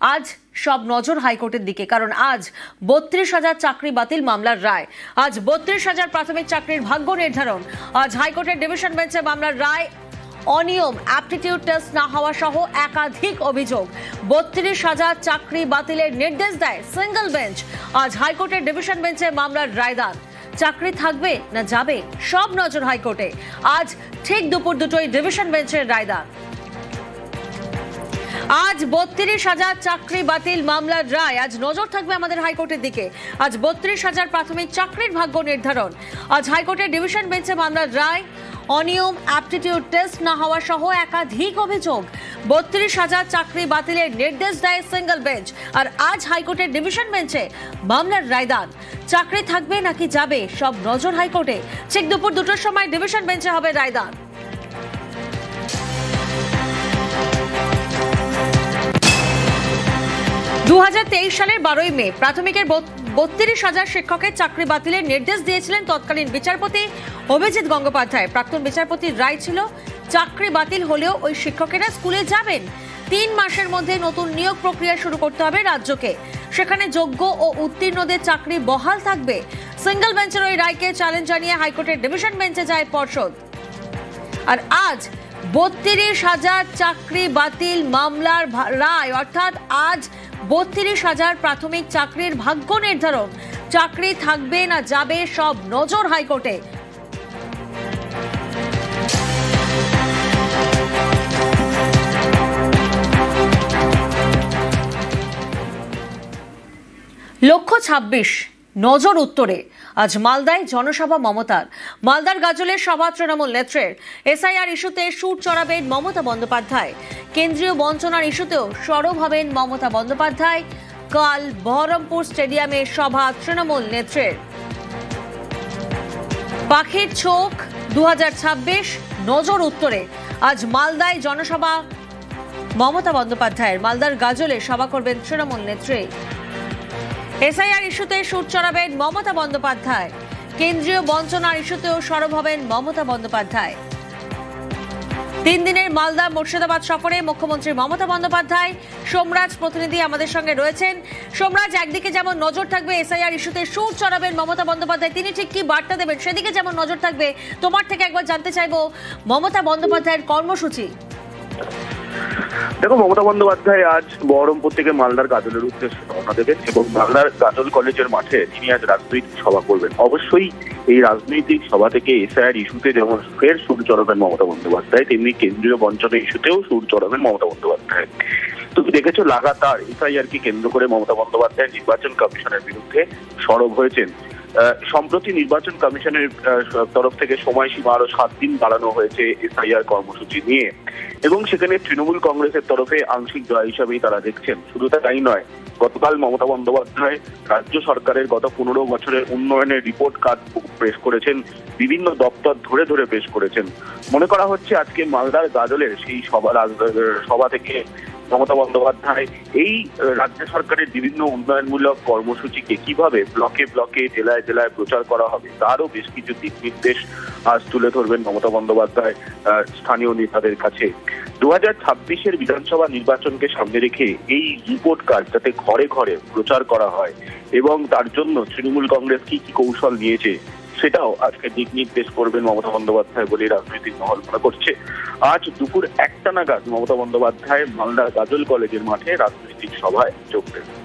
আজ সব নজর হাইকোর্টের দিকে, কারণ আজ বত্রিশ হাজার চাকরি বাতিল মামলার রায়। আজ বত্রিশ হাজার প্রাথমিক চাকরির ভাগ্য নির্ধারণ। আজ হাইকোর্টের ডিভিশন বেঞ্চে মামলার রায়, অনিয়ম অ্যাপটিটিউড টেস্ট না হওয়া সহ একাধিক অভিযোগ। বত্রিশ হাজার চাকরি বাতিলের নির্দেশ দেয় সিঙ্গেল বেঞ্চ আজ হাইকোর্টের ডিভিশন বেঞ্চে মামলার রায়দান। চাকরি থাকবে না যাবে সব নজর হাইকোর্টে। আজ ঠিক দুপুর দুটোই ডিভিশন বেঞ্চের রায়দান। আজ বত্রিশ হাজার চাকরি বাতিল মামলার রায়। আজ নজর থাকবে আমাদের হাইকোর্টের দিকে। আজ বত্রিশ হাজার প্রাথমিক চাকরির ভাগ্য নির্ধারণ। আজ হাইকোর্টের ডিভিশন বেঞ্চে মামলার রায়। অনিয়ম, অ্যাপটিটিউড টেস্ট না হওয়া সহ একাধিক অভিযোগ। বত্রিশ হাজার চাকরি বাতিলের নির্দেশ দেয় সিঙ্গেল বেঞ্চ। আর আজ হাইকোর্টের ডিভিশন বেঞ্চে মামলার রায়দান। চাকরি থাকবে নাকি যাবে সব নজর হাইকোর্টে। ঠিক দুপুর দুটোর সময় ডিভিশন বেঞ্চে হবে রায়দান। দু হাজার তেইশ সালের বারোই মে, প্রাথমিকের বত্রিশ হাজার শিক্ষকের চাকরি বাতিলের নির্দেশ দিয়েছিলেন তৎকালীন বিচারপতি অভিজিৎ গঙ্গোপাধ্যায়। প্রাক্তন বিচারপতির রায় ছিল, চাকরি বাতিল হলেও ওই শিক্ষকেরা স্কুলে যাবেন। তিন মাসের মধ্যে নতুন নিয়োগ প্রক্রিয়া শুরু করতে হবে রাজ্যকে। সেখানে যোগ্য ও উত্তীর্ণদের চাকরি বহাল থাকবে। সিঙ্গেল বেঞ্চের ওই রায়কে চ্যালেঞ্জ জানিয়ে হাইকোর্টের ডিভিশন বেঞ্চে যায় পর্ষদ। আর আজ বত্রিশ হাজার চাকরি বাতিল মামলার রায়, অর্থাৎ আজ বত্রিশ হাজার প্রাথমিক চাকরির ভাগ্য নির্ধারণ চাকরি থাকবে না যাবে সব নজর হাইকোর্টে। লক্ষ্য ছাব্বিশ, নজর উত্তরে। আজ মালদায় জনসভা মমতার। মালদার গাজলের সভা তৃণমূল নেত্রের। এসআইআর ইস্যুতে সুর চড়াবেন মমতা বন্দ্যোপাধ্যায়। কেন্দ্রীয় বঞ্চনার ইস্যুতেও সরব হবেন মমতা বন্দ্যোপাধ্যায়। কাল বহরমপুর স্টেডিয়ামে সভা তৃণমূল নেত্রের। পাখির চোখ দু হাজার ছাব্বিশ, নজর উত্তরে। আজ মালদায় জনসভা, মমতা বন্দ্যোপাধ্যায়ের। মালদার গাজলে সভা করবেন তৃণমূল নেত্রী। এসআইআর ইস্যুতে সুর চড়াবেন মমতা বন্দ্যোপাধ্যায়। কেন্দ্রীয় বঞ্চনার ইস্যুতেও সরব হবেন মমতা বন্দ্যোপাধ্যায়। তিন দিনের মালদা মুর্শিদাবাদ সফরে মুখ্যমন্ত্রী মমতা বন্দ্যোপাধ্যায়, সোমরাজ প্রতিনিধি আমাদের সঙ্গে রয়েছেন। সোমরাজ, একদিকে যেমন নজর থাকবে এসআইআর ইস্যুতে সুর চড়াবেন মমতা বন্দ্যোপাধ্যায়, তিনি ঠিক কি বার্তা দেবেন? সেদিকে যেমন নজর থাকবে, তোমার থেকে একবার জানতে চাইব মমতা বন্দ্যোপাধ্যায়ের কর্মসূচি। দেখো, মমতা বন্দ্যোপাধ্যায় আজ বহরমপুর থেকে মালদার গাজলের উদ্দেশ্যে রওনা দেবেন এবং মালদার গাজল কলেজের মাঠে তিনি আজ রাজনৈতিক সভা করবেন। অবশ্যই এই রাজনৈতিক সভা থেকে এসআইআর ইস্যুতে যেমন ফের সুর চড়াবেন মমতা বন্দ্যোপাধ্যায়, তেমনি কেন্দ্রীয় বঞ্চনা ইস্যুতেও সুর চড়াবেন মমতা বন্দ্যোপাধ্যায়। তুমি দেখেছ, লাগাতার এসআইআর কে কেন্দ্র করে মমতা বন্দ্যোপাধ্যায় নির্বাচন কমিশনের বিরুদ্ধে সরব হয়েছেন। সম্প্রতি নির্বাচন কমিশনের তরফ থেকে সময়সীমা আরও সাত দিন বাড়ানো হয়েছে এসআইআর কর্মসূচি নিয়ে। এবং সেখানে তৃণমূল কংগ্রেসের তরফে আংশিক জয় হিসাবেই তারা দেখছেন। শুধু তাই নয়, গতকাল মমতা বন্দ্যোপাধ্যায় রাজ্য সরকারের গত পনেরো বছরের উন্নয়নের রিপোর্ট কার্ড পেশ করেছেন, বিভিন্ন দপ্তর ধরে ধরে পেশ করেছেন। মনে করা হচ্ছে আজকে মালদার গাজলের সেই সভা সভা থেকে মমতা বন্দ্যোপাধ্যায়, এই রাজ্য সরকারের বিভিন্ন উন্নয়নমূলক কর্মসূচিকে কীভাবে ব্লকে ব্লকে, জেলায় জেলায় প্রচার করা হবে, তারও বেশ কিছু দিক নির্দেশ আজ তুলে ধরবেন মমতা বন্দ্যোপাধ্যায় স্থানীয় নেতাদের কাছে। দু হাজার ছাব্বিশের বিধানসভা নির্বাচনকে সামনে রেখে এই রিপোর্ট কার্ড যাতে ঘরে ঘরে প্রচার করা হয়, এবং তার জন্য তৃণমূল কংগ্রেস কি কি কৌশল নিয়েছে সেটাও আজকে দিক নির্দেশ করবেন মমতা বন্দ্যোপাধ্যায় বলে রাজনৈতিক মহল মনে করছে। আজ দুপুর একটা নাগাদ মমতা বন্দ্যোপাধ্যায় মালদার গাজল কলেজের মাঠে রাজনৈতিক সভায় যোগ দেবেন।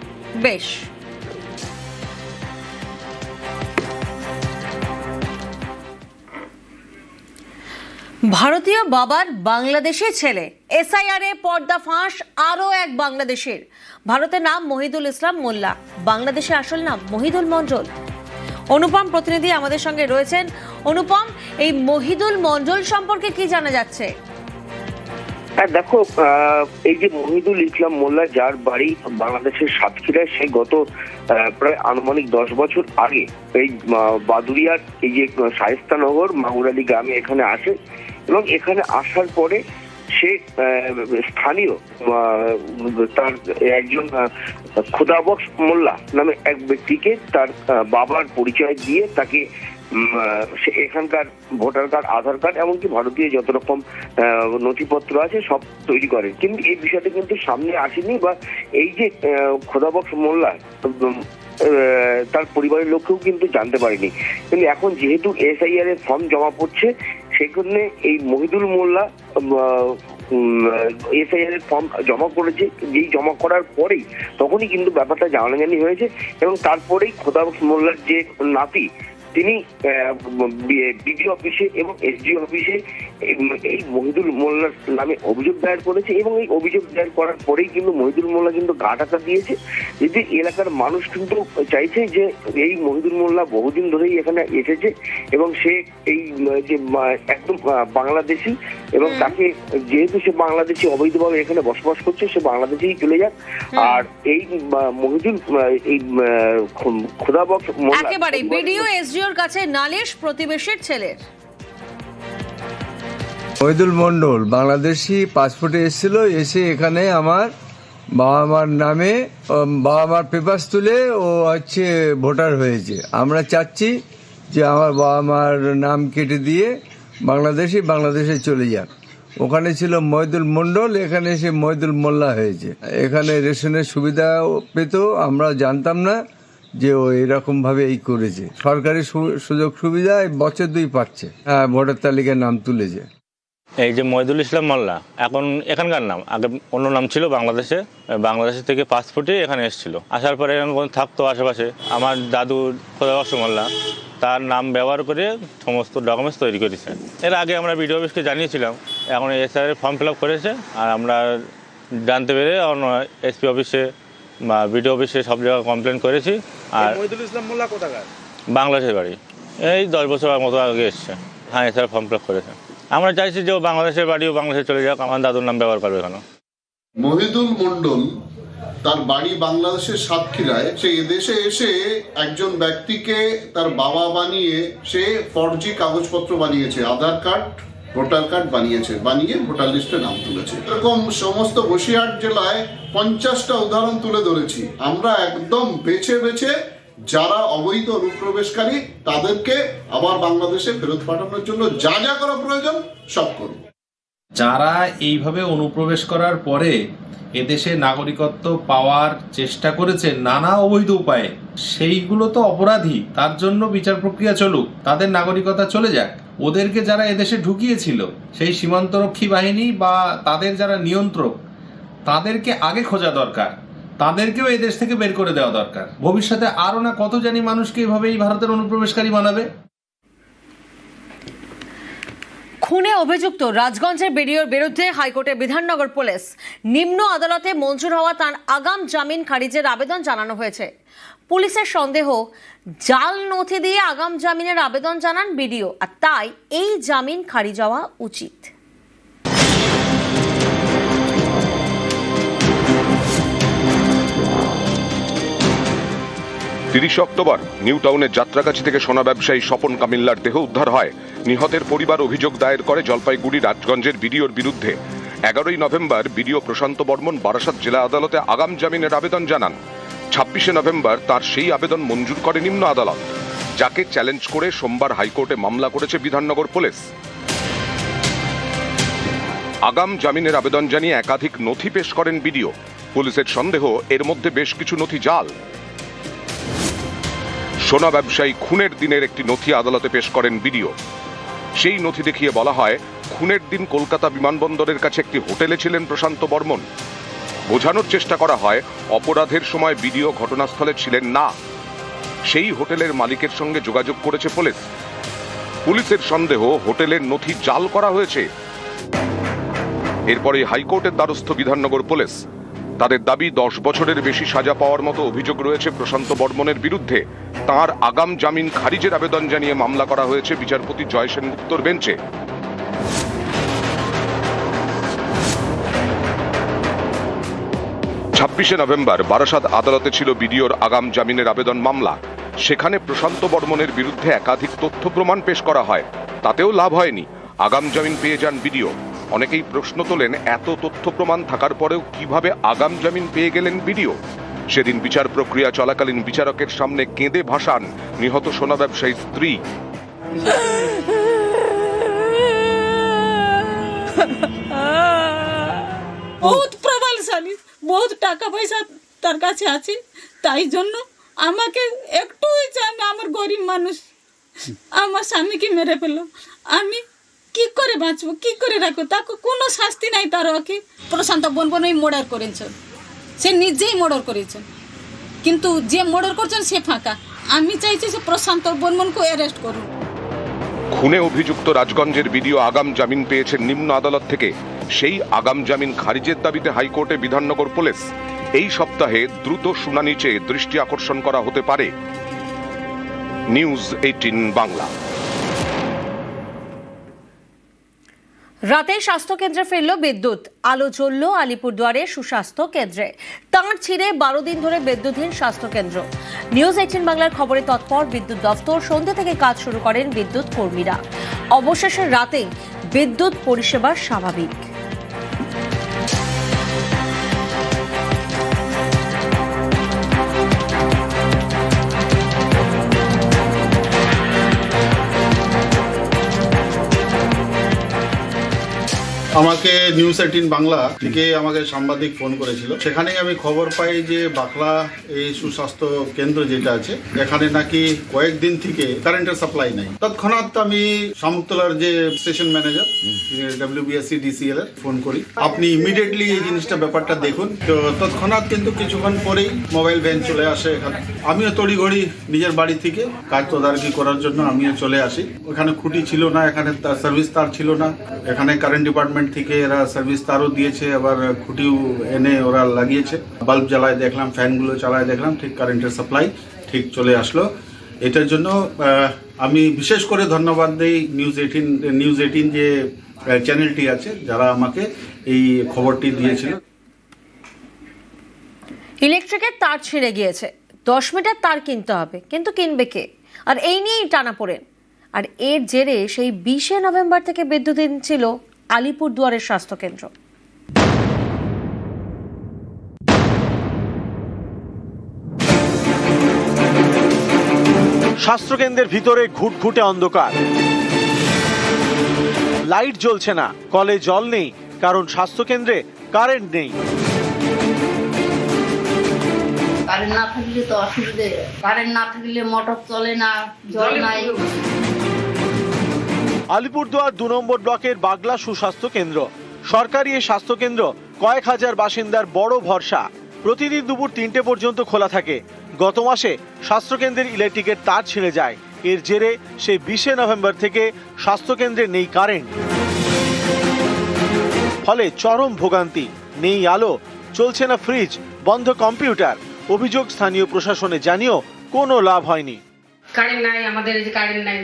বেশ। ভারতীয় বাবার বাংলাদেশি ছেলে, এসআইআর এ পর্দা ফাঁস, আরও এক বাংলাদেশের। ভারতের নাম মহিদুল ইসলাম মোল্লা। বাংলাদেশে আসল নাম মহিদুল মন্ডল অনুপম প্রতিনিধি আমাদের সঙ্গে রয়েছেন। অনুপম, এই মহিদুল মন্ডল সম্পর্কে কি জানা যাচ্ছে? হ্যাঁ দেখো এই যে মহিদুল ইসলাম মোল্লা, যার বাড়ি বাংলাদেশের সাতক্ষীরায়, সে গত প্রায় আনুমানিক দশ বছর আগে এই বাদুরিয়ার এই যে শায়েস্তানগর মাগুরালি গ্রামে এখানে আসে এবং এখানে আসার পরে সে স্থানীয় তার একজন খোদাবক্স মোল্লা নামে এক ব্যক্তিকে তার বাবার পরিচয় দিয়ে তাকে সে- এখানকার ভোটার কার্ড, আধার কার্ড এমনকি ভারতীয় যত রকম নথিপত্র আছে সব তৈরি করেন কিন্তু এই বিষয়টা কিন্তু সামনে আসেনি বা এই যে খোদাবক্স মোল্লা তার পরিবারের লোককেও কিন্তু জানতে পারেনি। কিন্তু এখন যেহেতু এসআইআর এর ফর্ম জমা পড়ছে সেখানে এই মহিদুল মোল্লা এসআইআর এর ফর্ম জমা করেছে। যেই জমা করার পরেই তখনই কিন্তু ব্যাপারটা জানাজানি হয়েছে এবং তারপরেই খোদাবক্স মোল্লার যে নাতি তিনি বিডিও অফিসে এবং এসডি অফিসে এই- মহিদুল মোল্লার নামে অভিযোগ দায়ের করেছে এবং এই অভিযোগ দায়ের করার পরেই কিন্তু মহিদুল মোল্লা কিন্তু গা টাকা দিয়েছে। যদি এলাকার মানুষ কিন্তু চাইছে যে এই মহিদুল মোল্লা বহুদিন ধরেই এখানে এসেছে এবং সে এই যে একদম বাংলাদেশি এবং তাকে যেহেতু সে বাংলাদেশি অবৈধভাবে এখানে বসবাস করছে সে বাংলাদেশেই চলে যাক। আর এই মহিদুল এই খোদাবক্স মোল্লা একেবারে বিডিও এসডিওর কাছে নালিশ প্রতিবেশীর ছেলের। মহিদুল মণ্ডল, বাংলাদেশি পাসপোর্টে এসেছিল, এসে এখানে আমার বাবা মার নামে বাবা মার পেপার্স তুলে ও হচ্ছে ভোটার হয়েছে। আমরা চাচ্ছি যে আমার বাবা মার নাম কেটে দিয়ে বাংলাদেশি বাংলাদেশে চলে যাক। ওখানে ছিল মহিদুল মণ্ডল, এখানে এসে মহিদুল মোল্লা হয়েছে। এখানে রেশনের সুবিধা পেত, আমরা জানতাম না। যে ও এরকম ভাবে এই করেছে। সরকারি সুযোগ সুবিধা বছর দুই পাচ্ছে। হ্যাঁ ভোটার তালিকায় নাম তুলেছে। এই যে মহিদুল ইসলাম মোল্লা, এখন এখানকার নাম, আগে অন্য নাম ছিল বাংলাদেশে বাংলাদেশ থেকে পাসপোর্টে এখানে এসেছিল। আসার পরে এখানে থাকতো আশেপাশে। আমার দাদু খোদাবক্স মোল্লা, তার নাম ব্যবহার করে সমস্ত ডকুমেন্টস তৈরি করেছে। এর আগে আমরা বিডিও অফিসকে জানিয়েছিলাম, এখন এসআর ফর্ম ফিল আপ করেছে, আর আমরা জানতে পেরে অন্য এসপি অফিসে বিডিও অফিসে সব জায়গায় কমপ্লেন করেছি। আর মহিদুল ইসলাম মোল্লা কোথাকার? বাংলাদেশের বাড়ি। এই দশ বছর মতো আগে এসছে। হ্যাঁ এছাড়া ফর্ম ফিল করেছে। আমরা চাইছি যে ও বাংলাদেশের বাড়িও বাংলাদেশে চলে যাক। আমার দাদুর নাম ব্যবহার করবে এখানে মহিদুল মন্ডল তার বাড়ি বাংলাদেশের সাতক্ষীরায় সে এদেশে এসে একজন ব্যক্তিকে তার বাবা বানিয়ে সে ফরজি কাগজপত্র বানিয়েছে আধার কার্ড ভোটার কার্ড বানিয়েছে, বানিয়ে ভোটার লিস্টে নাম তুলেছে। এরকম সমস্ত বসিরহাট জেলায় পঞ্চাশটা উদাহরণ তুলে ধরেছি। আমরা একদম বেছে বেছে যারা অবৈধ অনুপ্রবেশকারী, তাদেরকে আবার বাংলাদেশে ফেরত পাঠানোর জন্য যা যা করা প্রয়োজন, সব করব। যারা এইভাবে অনুপ্রবেশ করার পরে এদেশে নাগরিকত্ব পাওয়ার চেষ্টা করেছে নানা অবৈধ উপায়ে, সেইগুলো তো অপরাধী, তার জন্য বিচার প্রক্রিয়া চলুক, তাদের নাগরিকতা চলে যাক। ওদেরকে যারা এদেশে ঢুকিয়েছিল, সেই সীমান্তরক্ষী বাহিনী বা তাদের যারা নিয়ন্ত্রক, তাদেরকে আগে খোঁজা দরকার। তাদেরকেও এদেশ থেকে বের করে দেওয়া দরকার। ভবিষ্যতে আরও না কত জানি মানুষকে এইভাবে এই ভারতের অনুপ্রবেশকারী বানাবে। খুনে অভিযুক্ত রাজগঞ্জের বিডিওর বিরুদ্ধে হাইকোর্টে বিধাননগর পুলিশ। নিম্ন আদালতে মঞ্জুর হওয়া তার আগাম জামিন খারিজের আবেদন জানানো হয়েছে। পুলিশের সন্দেহ, জাল নথি দিয়ে আগাম জামিনের আবেদন জানান বিডিও, আর তাই এই জামিন খারিজ হওয়া উচিত। তিরিশ অক্টোবর, নিউ টাউনের যাত্রাগাছি থেকে সোনা ব্যবসায়ী স্বপন কামিল্লার দেহ উদ্ধার হয়। নিহতের পরিবার অভিযোগ দায়ের করে জলপাইগুড়ি রাজগঞ্জের বিডিওর বিরুদ্ধে। এগারোই নভেম্বর, বিডিও প্রশান্ত বর্মন বারাসাত জেলা আদালতে আগাম জামিনের আবেদন জানান। ছাব্বিশে নভেম্বর তার সেই আবেদন মঞ্জুর করে নিম্ন আদালত, যাকে চ্যালেঞ্জ করে সোমবার হাইকোর্টে মামলা করেছে বিধাননগর পুলিশ। আগাম জামিনের আবেদন জানিয়ে একাধিক নথি পেশ করেন বিডিও। পুলিশের সন্দেহ, এর মধ্যে বেশ কিছু নথি জাল। সোনা ব্যবসায়ী খুনের দিনের একটি নথি আদালতে পেশ করেন বিডিও। সেই নথি দেখিয়ে বলা হয়, খুনের দিন কলকাতা বিমানবন্দরের কাছে একটি হোটেলে ছিলেন প্রশান্ত বর্মন। বোঝানোর চেষ্টা করা হয়, অপরাধের সময় বিডিও ঘটনাস্থলে ছিলেন না। সেই হোটেলের মালিকের সঙ্গে যোগাযোগ করেছে পুলিশ। পুলিশের সন্দেহ হোটেলের নথি জাল করা হয়েছে। এরপরে হাইকোর্টের দ্বারস্থ বিধাননগর পুলিশ। তাদের দাবি, দশ বছরের বেশি সাজা পাওয়ার মতো অভিযোগ রয়েছে প্রশান্ত বর্মনের বিরুদ্ধে। তার আগাম জামিন খারিজের আবেদন জানিয়ে মামলা করা হয়েছে বিচারপতি জয় সেনগুপ্তর বেঞ্চে। ছাব্বিশে নভেম্বর বারাসাত আদালতে ছিল বিডিওর আগাম জামিনের আবেদন মামলা। সেখানে প্রশান্ত বর্মনের বিরুদ্ধে একাধিক তথ্য প্রমাণ পেশ করা হয়। তাতেও লাভ হয়নি। আগাম জামিন পেয়ে যান বিডিও। অনেকেই প্রশ্ন তোলেন, এত তথ্য প্রমাণ থাকার পরেও কীভাবে আগাম জামিন পেয়ে গেলেন বিডিও? সেদিন বিচার প্রক্রিয়া চলাকালীন বিচারকের সামনে কেঁদে ভাসান নিহত সোনা ব্যবসায়ী স্ত্রী। প্রবলশালী বহুত টাকা পয়সা তার কাছে আছে, তাই জন্য আমাকে একটু আমি আমার গরিব মানুষ। আমার স্বামীকে মেরে ফেলল আমি কি করে বাঁচবো, কি করে রাখব? তাকে কোনো শাস্তি নাই তার ওকে। প্রশান্ত বনবন ওই মোড়ার করেছে। সে নিজেই মোড়র করেছে। কিন্তু যে মোড়র করছেন সে ফাঁকা। আমি চাইছি সে প্রশান্ত বনবনকে অ্যারেস্ট করুন খুনে অভিযুক্ত রাজগঞ্জের বিডিও আগাম জামিন পেয়েছেন নিম্ন আদালত থেকে। সেই আগাম জামিন খারিজের দাবিতে হাইকোর্টে বিধাননগর পুলিশ। এই সপ্তাহে দ্রুত শুনানি চেয়ে দৃষ্টি আকর্ষণ করা হতে পারে। News eighteen Bangla. রাতে স্বাস্থ্য কেন্দ্রে ফিরল বিদ্যুৎ। আলো জ্বলল আলিপুরদুয়ারের সুস্বাস্থ্য কেন্দ্রে। তাঁর ছিঁড়ে বারো দিন ধরে বিদ্যুৎহীন স্বাস্থ্য কেন্দ্র নিউজ এইটিন বাংলার খবরে তৎপর বিদ্যুৎ দফতর সন্ধ্যে থেকে কাজ শুরু করেন বিদ্যুৎ কর্মীরা। অবশেষে রাতে বিদ্যুৎ পরিষেবা স্বাভাবিক। আমাকে নিউজ এইটিন বাংলা থেকে আমাকে সাংবাদিক ফোন করেছিল। সেখানেই আমি খবর পাই যে বাকলা এই সুস্বাস্থ্য কেন্দ্র যেটা আছে, এখানে নাকি কয়েকদিন থেকে কারেন্টের সাপ্লাই নাই। তৎক্ষণাৎ আমি শামুকতলার যে স্টেশন ম্যানেজার ডাব্লিউবিএসসি ডিসিএল এর, ফোন করি। আপনি ইমিডিয়েটলি এই জিনিসটা ব্যাপারটা দেখুন। তো তৎক্ষণাৎ কিন্তু কিছুক্ষণ পরেই মোবাইল ভ্যান চলে আসে এখানে। আমিও তড়িঘড়ি নিজের বাড়ি থেকে কাজ তদারকি করার জন্য আমিও চলে আসি। ওখানে খুঁটি ছিল না, এখানে সার্ভিস তার ছিল না। এখানে কারেন্ট ডিপার্টমেন্ট থেকে এরা সার্ভিস তারও দিয়েছে, আবার খুঁটিও এনে ওরা লাগিয়েছে। বাল্ব জ্বালায় দেখলাম ফ্যানগুলো চালায় দেখলাম, ঠিক কারেন্টের সাপ্লাই ঠিক চলে আসলো। এটার জন্য আমি বিশেষ করে ধন্যবাদ দেই নিউজ এইটিন নিউজ এইটিন যে চ্যানেলটি আছে, যারা আমাকে এই খবরটি দিয়েছিল। ইলেকট্রিকের তার ছিঁড়ে গিয়েছে। দশ মিটার তার কিনতে হবে, কিন্তু কিনবে কে? আর এই নিয়েই টানা পড়েন আর এর জেরে সেই বিশে নভেম্বর থেকে বিদ্যুৎহীন ছিল আলিপুরদুয়ারের স্বাস্থ্যকেন্দ্র। স্বাস্থ্যকেন্দ্রের ভিতরে ঘুটঘুটে অন্ধকার। লাইট জ্বলছে না কলে জল নেই কারণ স্বাস্থ্যকেন্দ্রে কারেন্ট নেই। কারেন্ট না থাকলে তো অসুবিধে কারেন্ট না থাকলে মোটর চলে না জল নাই। আলিপুরদুয়ার দু নম্বর ব্লকের বাগলা সুস্বাস্থ্য কেন্দ্র। সরকারি এই স্বাস্থ্যকেন্দ্র কয়েক হাজার বাসিন্দার বড় ভরসা। প্রতিদিন দুপুর তিনটে পর্যন্ত খোলা থাকে। গত মাসে স্বাস্থ্যকেন্দ্রের ইলেকট্রিকের তার ছিঁড়ে যায়। এর জেরে সেই বিশে নভেম্বর থেকে স্বাস্থ্যকেন্দ্রে নেই কারেন্ট। ফলে চরম ভোগান্তি, নেই আলো, চলছে না ফ্রিজ, বন্ধ কম্পিউটার। অভিযোগ স্থানীয় প্রশাসনে জানিয়েও কোনো লাভ হয়নি। কারেন্ট নাই, আমাদের কারেন্ট নাই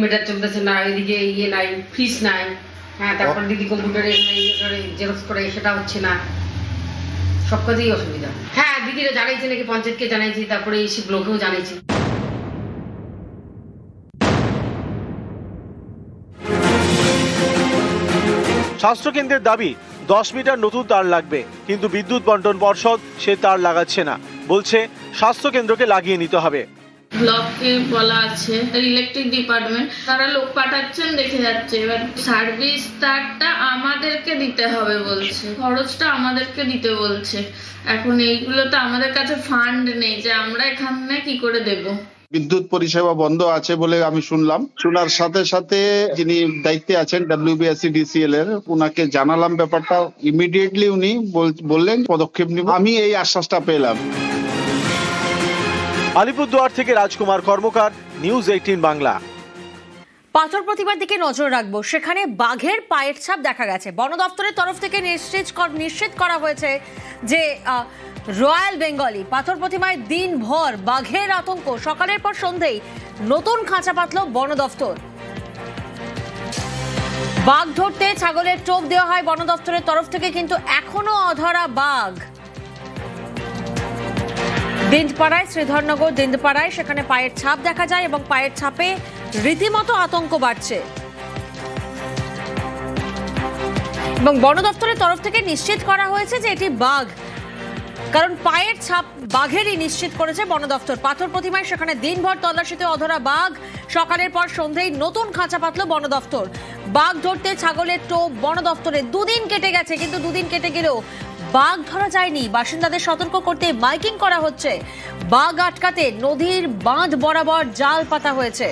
মিটার চলতেছে না এদিকে ইয়ে নাই ফ্রিজ নাই। হ্যাঁ তারপর দিদি কম্পিউটারে জেরক্স করে সেটা হচ্ছে না। সব কাজেই অসুবিধা। হ্যাঁ দিদিরা জানাইছি নাকি পঞ্চায়েতকে জানাইছি তারপরে এসে ব্লকেও জানাইছি। স্বাস্থ্যকেন্দ্রের দাবি দশ মিটার নতুন তার লাগবে কিন্তু বিদ্যুৎ বন্টন পর্ষদ সে তার লাগাচ্ছে না। বলছে স্বাস্থ্যকেন্দ্রকে লাগিয়ে নিতে হবে। ব্লকে বলা আছে ইলেকট্রিক ডিপার্টমেন্ট তারা লোক পাঠাচ্ছেন, দেখে যাচ্ছে। এবার সার্ভিস তারটা আমাদেরকে দিতে হবে বলছে। খরচটা আমাদেরকে দিতে বলছে। এখন এইগুলো তো আমাদের কাছে ফান্ড নেই, যে আমরা এখানে কি করে দেবো? বিদ্যুৎ পরিষেবা বন্ধ আছে বলে আমি শুনলাম। শোনার সাথে সাথে যিনি দায়িত্বে আছেন ডাব্লিউবিএসসি ডিসিএল এর, উনাকে জানালাম ব্যাপারটা। ইমিডিয়েটলি উনি বল- বললেন, পদক্ষেপ নিব। আমি এই আশ্বাসটা পেলাম। আলিপুরদুয়ার থেকে রাজকুমার কর্মকার, নিউজ এইটিন বাংলা। পাথর প্রতিমার দিকে নজর রাখব। সেখানে বাঘের পায়ের ছাপ দেখা গেছে। বন দপ্তরের তরফ থেকে নিশ্চিত নিশ্চিত করা হয়েছে যে রয়্যাল বেঙ্গলি পাথর প্রতিমায় দিনভর বাঘের আতঙ্ক। সকালের পর সন্ধেই নতুন খাঁচা পাতল বন দপ্তর। বাঘ ধরতে ছাগলের টোপ দেওয়া হয় বন দপ্তরের তরফ থেকে, কিন্তু এখনও অধরা বাঘ। দিন্দপাড়ায় শ্রীধরনগর দিন্দপাড়ায় সেখানে পায়ের ছাপ দেখা যায় এবং পায়ের ছাপে রীতিমতো আতঙ্ক বাড়ছে। এবং বন দপ্তরের তরফ থেকে নিশ্চিত করা হয়েছে যে এটি বাঘ। কারণ পায়ের ছাপ বাঘেরই নিশ্চিত করেছে বন দপ্তর। পাথর প্রতিমায় সেখানে দিনভর তল্লাশিতে অধরা বাঘ। সকালের পর সন্ধ্যেই নতুন খাঁচা পাতল বন দপ্তর। বাঘ ধরতে ছাগলের টোপ বন দপ্তরে দুদিন কেটে গেছে, কিন্তু দুদিন কেটে গেলেও বাঘ ধরা যায়নি। বাসিন্দাদের সতর্ক করতে মাইকিং করা হচ্ছে। বাঘ আটকাতে নদীর বাঁধ বরাবর জাল পাতা হয়েছে।